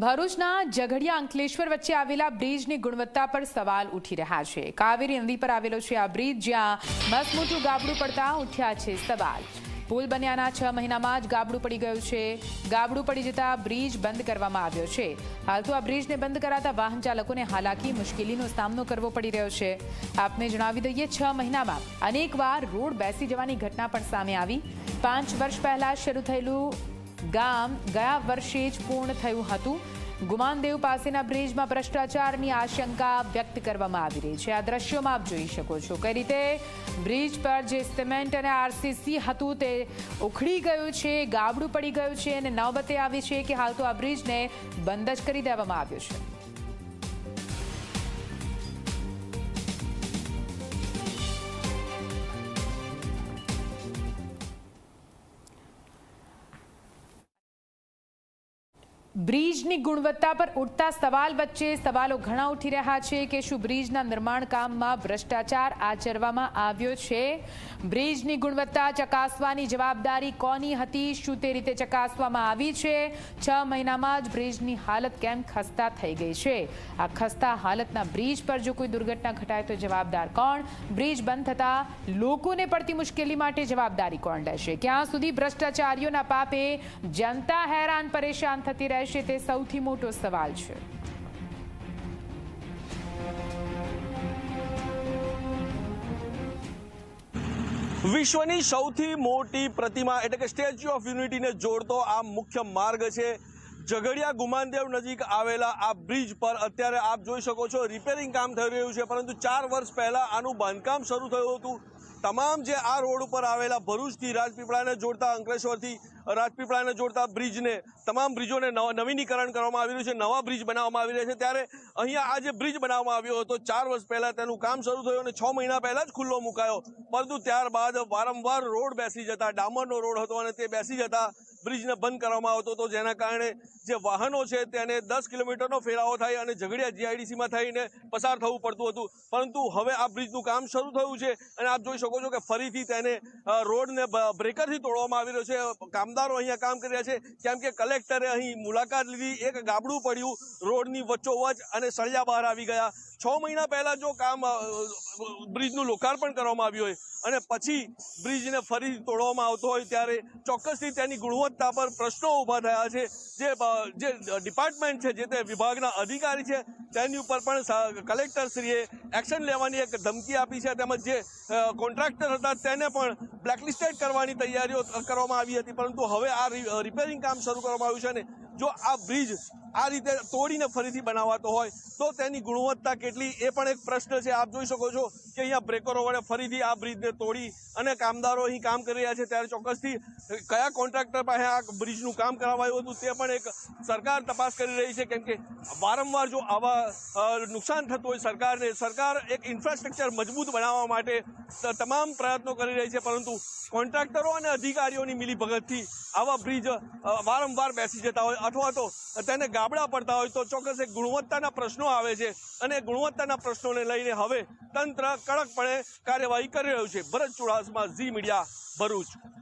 ભરૂચના ઝઘડિયા અંકલેશ્વર વચ્ચે આવેલા બ્રિજની ગુણવત્તા પર સવાલ ઉઠી રહ્યા છે. કાવેરી નદી પર આવેલો છે આ બ્રિજ, જ્યાં મસમોટું ગાબડું પડતા ઉઠ્યા છે સવાલ. પુલ બન્યાના છ મહિનામાં જ ગાબડું પડી ગયું છે. ગાબડું પડી જતા બ્રિજ બંધ કરવામાં આવ્યો છે. હાલ તો આ બ્રિજને બંધ કરાતા વાહન ચાલકોને હાલાકી, મુશ્કેલીનો સામનો કરવો પડી રહ્યો છે. આપને જણાવી દઈએ, છ મહિનામાં અનેકવાર રોડ બેસી જવાની ઘટના પણ સામે આવી. પાંચ વર્ષ પહેલા શરૂ થયેલું ગામ ગયા વર્ષે જ પૂર્ણ થયું હતું. ગુમાનદેવ પાસેના બ્રિજમાં ભ્રષ્ટાચારની આશંકા વ્યક્ત કરવામાં આવી રહી છે. આ દ્રશ્યોમાં આપ જોઈ શકો છો કઈ રીતે બ્રિજ પર જે સિમેન્ટ અને આરસીસી હતું તે ઉખડી ગયું છે, ગાબડું પડી ગયું છે અને નવબતે આવી છે કે હાલ તો આ બ્રિજને બંધ જ કરી દેવામાં આવ્યો છે. બ્રિજની ગુણવત્તા પર ઉઠતા સવાલ વચ્ચે સવાલો ઘણા ઉઠી રહ્યા છે કે શું બ્રિજના નિર્માણ કામમાં ભ્રષ્ટાચાર આચરવામાં આવ્યો છે? બ્રિજની ગુણવત્તા ચકાસવાની જવાબદારી કોની હતી? શું તે રીતે ચકાસવામાં આવી છે? છ મહિનામાં જ બ્રિજની હાલત કેમ ખસ્તા થઈ ગઈ છે? આ ખસ્તા હાલતના બ્રિજ પર જો કોઈ દુર્ઘટના ઘટાય તો જવાબદાર કોણ? બ્રિજ બંધ થતા લોકોને પડતી મુશ્કેલી માટે જવાબદારી કોણ લેશે? ક્યાં સુધી ભ્રષ્ટાચારીઓના પાપે જનતા હેરાન પરેશાન થતી રહેશે? તે સૌથી મોટો સવાલ છે. વિશ્વની સૌથી મોટી પ્રતિમા એટલે કે સ્ટેચ્યુ ઓફ યુનિટીને જોડતો આ મુખ્ય માર્ગ છે. ઝઘડિયા ગુમાનદેવ નજીક આવેલા આ બ્રિજ પર અત્યારે આપ જોઈ શકો છો રિપેરિંગ કામ થઈ રહ્યું છે, પરંતુ ચાર વર્ષ પહેલા આનું બાંધકામ શરૂ થયું હતું. તમામ જે આ રોડ ઉપર આવેલા ભરૂચથી રાજપીપળાને જોડતા અંકલેશ્વરથી, રાજપીપળાને જોડતા બ્રિજને, તમામ બ્રિજોને નવ- નવીનીકરણ કરવામાં આવી રહ્યું છે, નવા બ્રિજ બનાવવામાં આવી રહ્યા છે. ત્યારે અહીંયા આ જે બ્રિજ બનાવવામાં આવ્યો હતો, ચાર વર્ષ પહેલા તેનું કામ શરૂ થયું અને છ મહિના પહેલા જ ખુલ્લો મુકાયો. પરંતુ ત્યારબાદ વારંવાર રોડ બેસી જતા, ડામરનો રોડ હતો અને તે બેસી જતા બ્રિજને બંધ કરવામાં આવતો હતો. જેના કારણે જે વાહનો છે તેને દસ કિલોમીટરનો ફેરાવો થાય અને ઝઘડિયા જીઆઈડીસીમાં થઈને પસાર થવું પડતું હતું. પરંતુ હવે આ બ્રિજનું કામ શરૂ થયું છે અને આપ જોઈ શકો છો કે ફરીથી તેને રોડને બ્રેકરથી તોડવામાં આવી રહ્યો છે. કામદારો અહીંયા કામ કરી રહ્યા છે. કેમ કે કલેક્ટરે અહીં મુલાકાત લીધી. એક ગાબડું પડ્યું. રોડની વચ્ચોવચ અને સળિયા બહાર આવી ગયા. છ મહિના પહેલાં જો કામ બ્રિજનું લોકાર્પણ કરવામાં આવ્યું હોય અને પછી બ્રિજને ફરીથી તોડવામાં આવતો હોય ત્યારે ચોક્કસથી તેની ગુણવત્તા પર પ્રશ્નો ઊભા થયા છે. જે જે ડિપાર્ટમેન્ટ છે, જે તે વિભાગના અધિકારી છે, તેની ઉપર પણ કલેક્ટરશ્રીએ એક્શન લેવાની એક ધમકી આપી છે. તેમજ જે કોન્ટ્રાક્ટર હતા, તેને પણ બ્લેકલિસ્ટેડ કરવાની તૈયારીઓ કરવામાં આવી હતી. પરંતુ હવે આ રિપેરિંગ કામ શરૂ કરવામાં આવ્યું છે ને જો આ બ્રિજ આ રીતે તોડીને ફરીથી બનાવાતો હોય, તો તેની ગુણવત્તા કેટલી? એ પણ એક પ્રશ્ન છે. આપ જોઈ શકો છો કે અહીંયા બ્રેકરો વડે ફરીથી આ બ્રિજને તોડી અને કામદારો અહીં કામ કરી રહ્યા છે. ત્યારે ચોક્કસથી કયા કોન્ટ્રાક્ટર પાસે આ બ્રિજનું કામ કરાવાયું હતું તે પણ એક સરકાર તપાસ કરી રહી છે. કેમ કે વારંવાર જો આવા નુકસાન થતું હોય સરકારને, સરકાર એક ઇન્ફ્રાસ્ટ્રક્ચર મજબૂત બનાવવા માટે તમામ પ્રયત્નો કરી રહી છે. પરંતુ કોન્ટ્રાક્ટરો અને અધિકારીઓની મિલીભગતથી આવા બ્રિજ વારંવાર બેસી જતા હોય. અથવા તો તેને ગાબડા પડતા હોય તો ચોક્કસ એક ગુણવત્તાના પ્રશ્નો આવે છે. અને ગુણવત્તાના પ્રશ્નોને લઈને હવે તંત્ર કડકપણે કાર્યવાહી કરી રહ્યું છે. Bharat Chudasama Zee Media Bharuch.